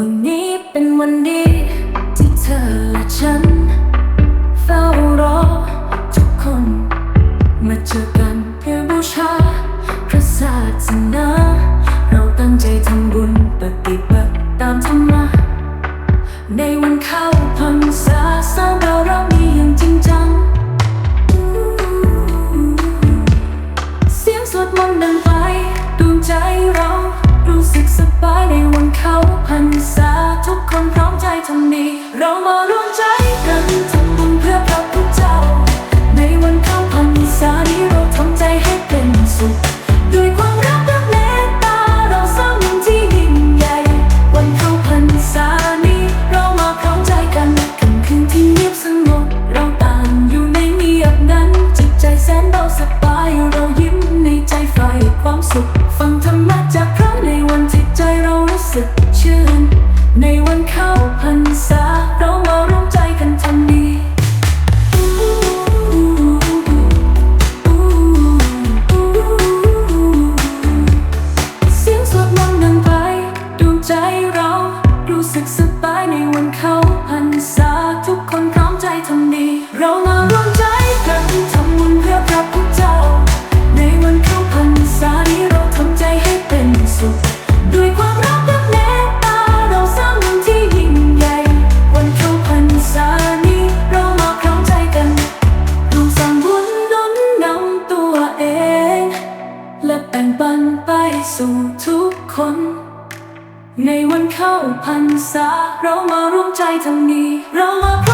วันนี้เป็นวันดีที่เธอและฉัน เฝ้ารอทุกคน มาเจอกันเพื่อบูชาพระศาสนาเราตั้งใจทำบุญปฏิบัติตามธรรมะในวันเข้าพรรษาสร้างบารมี ใจเรา รู้สึกสบายในวันเข้าพรรษาทุกคนพร้อมใจทำดี เรามาร่วมใจกันทำบุญเพื่อพระพุทธเจ้า ในวันเข้าพรรษานี้เราทำใจให้เป็นสุข ด้วยความรักและเมตตาเราสร้างบุญที่ยิ่งใหญ่ วันเข้าพรรษานี้เรามาพร้อมใจกันร่วมสร้างบุญหนุนนำตัวเอง และแบ่งปันไปสู่ทุกคน ในวันเข้าพรรษาเรามาร่วมใจทำนี้ เรามา